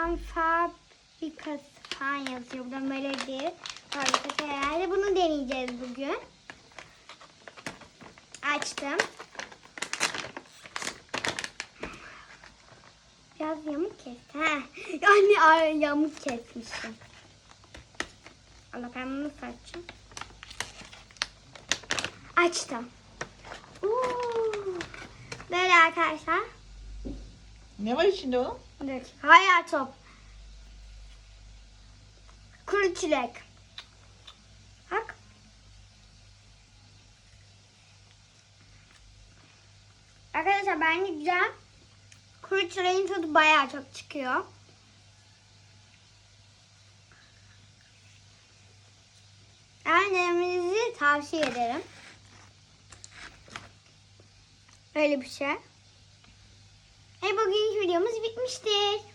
Fan fabrikası falan yazıyor. Burada melodi fabrikası herhalde. Bunu deneyeceğiz bugün. Açtım. Biraz yamuk kesti. Ha. Yani yamuk kesmişim. Allah ben bunu açacağım? Açtım. Uuu. Böyle arkadaşlar. Ne var içinde onun? Dur. Hayal top. Kuru çilek. Bak. Arkadaşlar bence güzel. Kuru çileğin tadı bayağı çok çıkıyor. Ben denemenizi tavsiye ederim. Öyle bir şey. Videomuz bitmiştir.